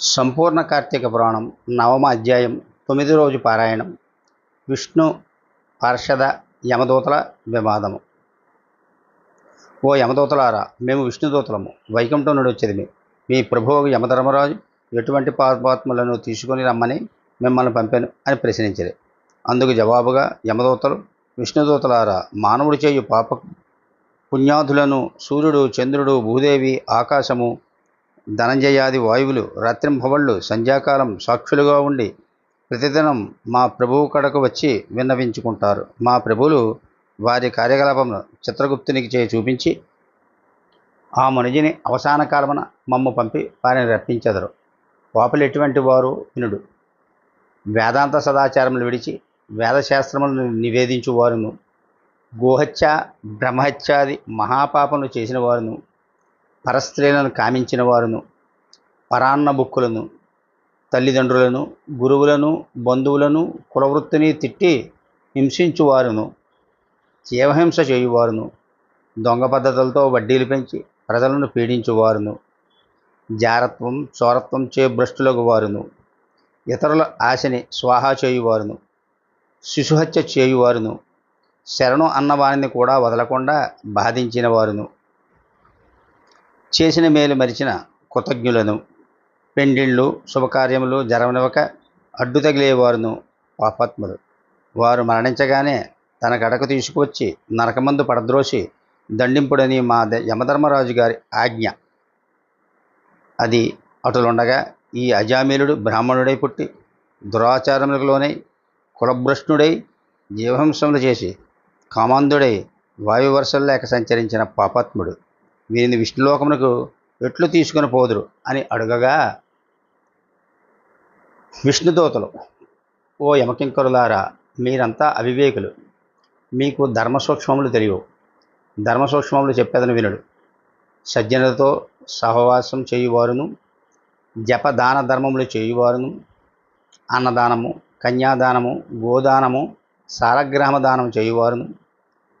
సంపూర్ణ కార్తీక పురాణం నవమ అధ్యాయం తొమ్మిది రోజు పారాయణం విష్ణు పార్షద యమదూతల వివాదము. ఓ యమదూతలారా మేము విష్ణుదూతలము వైకుంఠం నుండి వచ్చేది మీ ప్రభువు యమధర్మరాజు ఎటువంటి పాపాత్మలను తీసుకొని రమ్మని మిమ్మల్ని పంపాను అని ప్రశ్నించారు. అందుకు జవాబుగా యమదూతలు విష్ణుదూతలారా మానవుడు చేయు పాప పుణ్యాధులను సూర్యుడు చంద్రుడు భూదేవి ఆకాశము ధనంజయాది వాయువులు రాత్రింభవళ్ళు సంధ్యాకాలం సాక్షులుగా ఉండి ప్రతిదినం మా ప్రభువు కడకు వచ్చి విన్నవించుకుంటారు. మా ప్రభువులు వారి కార్యకలాపమును చిత్రగుప్తునికి చేయి చూపించి ఆ మనుజిని అవసాన కాలమున మమ్ము పంపి వారిని రప్పించెదరు. పాపలు ఎటువంటి వారు వినుడు. వేదాంత సదాచారములు విడిచి వేదశాస్త్రములను నివేదించు వారును. గోహత్య బ్రహ్మహత్యాది మహాపాపములు చేసిన వారును పరస్త్రీలను కామించిన వారును పరాన్న బుక్కులను తల్లిదండ్రులను గురువులను బంధువులను కులవృత్తిని తిట్టి హింసించువారును జీవహింస చేయువారును దొంగ పద్ధతులతో వడ్డీలు పెంచి ప్రజలను పీడించువారును జారత్వం చోరత్వం చే భ్రష్టులకు వారును ఇతరుల ఆశని స్వాహా చేయువారును శిశుహత్య చేయువారును శరణు అన్నవారిని కూడా వదలకుండా బాధించిన వారును చేసిన మేలు మరిచిన కృతజ్ఞులను పెండిళ్ళు శుభకార్యములు జరవనివ్వక అడ్డు తగిలేవారును పాపాత్ములు. వారు మరణించగానే తన గడకు తీసుకువచ్చి నరకమందు పడద్రోసి దండింపుడని మా యమధర్మరాజు గారి ఆజ్ఞ. అది అటులుండగా ఈ అజామీలుడు బ్రాహ్మణుడై పుట్టి దురాచారములకు లోనై కులభ్రష్టుడై జీవహింసములు చేసి కామాంధుడై వాయువర్షం లేక సంచరించిన పాపాత్ముడు. వీరిని విష్ణులోకమునకు ఎట్లు తీసుకుని పోదురు అని అడగగా విష్ణుదూతలు ఓ యమకింకరులారా మీరంతా అవివేకులు. మీకు ధర్మ సూక్ష్మములు తెలియవు. ధర్మ సూక్ష్మములు చెప్పేదని వినడు. సజ్జనులతో సహవాసం చేయువారును జపదాన ధర్మములు చేయువారును అన్నదానము కన్యాదానము గోదానము సాలగ్రామ దానం చేయువారును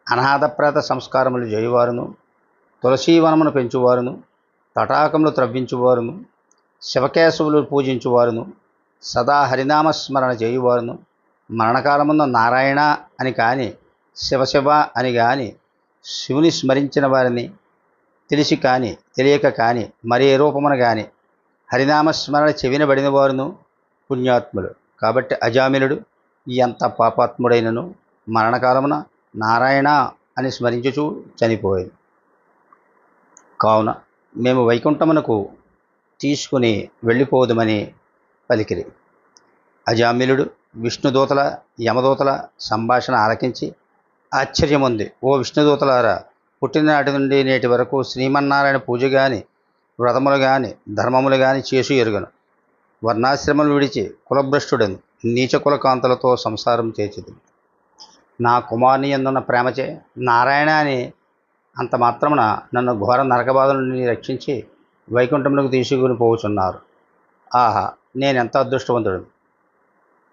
అనాథప్రేత సంస్కారములు చేయువారును తులసీవనమును పెంచువారును తటాకములు త్రవ్వించువారును శివకేశవులు పూజించువారును సదా హరినామస్మరణ చేయువారును మరణకాలమున నారాయణ అని కాని శివశివ అని కాని శివుని స్మరించిన వారిని తెలిసి కాని తెలియక కాని మరే రూపమున కాని హరినామస్మరణ చెవినబడిన వారును పుణ్యాత్ములు. కాబట్టి అజామిలుడు ఎంత పాపాత్ముడైనను మరణకాలమున నారాయణ అని స్మరించుచు చనిపోయింది కావున మేము వైకుంఠమునకు తీసుకుని వెళ్ళిపోదుమని పలికిరి. అజామిలుడు విష్ణుదూతల యమదూతల సంభాషణ ఆలకించి ఆశ్చర్యముంది. ఓ విష్ణుదూతలారా పుట్టిననాటి నుండి నేటి వరకు శ్రీమన్నారాయణ పూజ కానీ వ్రతములు కానీ ధర్మములు కానీ చేసి ఎరుగను. వర్ణాశ్రమలు విడిచి కులభ్రష్టుడను. నీచ కులకాంతలతో సంసారం చేచిది నా కుమారుని ఎందున్న ప్రేమచే నారాయణ అని అంత మాత్రమున నన్ను ఘోర నరకబాధ నుండి రక్షించి వైకుంఠములకు తీసుకుని పోవుచున్నారు ఆహా నేనెంత అదృష్టవంతుడు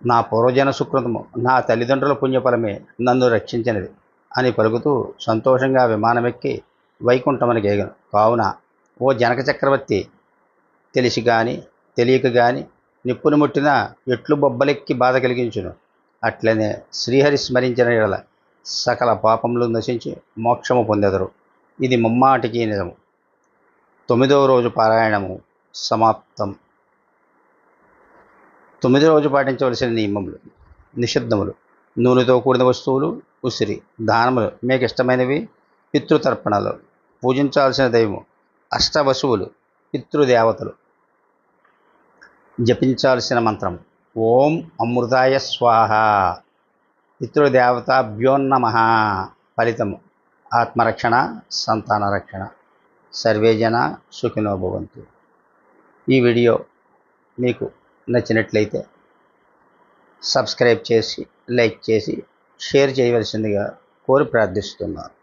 నా పూర్వజన సుకృతము నా తల్లిదండ్రుల పుణ్యఫలమే నన్ను రక్షించినది అని పలుకుతూ సంతోషంగా విమానమెక్కి వైకుంఠమునికి ఎగను కావున ఓ జనక చక్రవర్తి తెలిసి కానీ తెలియక గాని నిప్పును ముట్టిన ఎట్లు బొబ్బలెక్కి బాధ కలిగించును. అట్లనే శ్రీహరి స్మరించిన యెడల సకల పాపములు నశించి మోక్షము పొందెదరు. ఇది ముమ్మాటికి నిజము. తొమ్మిదవ రోజు పారాయణము సమాప్తం. తొమ్మిదో రోజు పాటించవలసిన నియమములు నిషిద్ధములు నూనెతో కూడిన వస్తువులు ఉసిరి దానములు మీకు ఇష్టమైనవి పితృతర్పణలు పూజించాల్సిన దైవం అష్టవశువులు పితృదేవతలు జపించాల్సిన మంత్రం ఓం అమృతాయ స్వాహ. పితృదేవతాభ్యోన్నమ ఫలితము. ఆత్మరక్షణ సంతాన రక్షణ సర్వేజన సుఖినోభవంతు సుఖినో ఈ వీడియో మీకు నచ్చినట్లయితే సబ్స్క్రైబ్ చేసి లైక్ చేసి షేర్ చేయవలసిందిగా కోరి ప్రార్థిస్తున్నాను.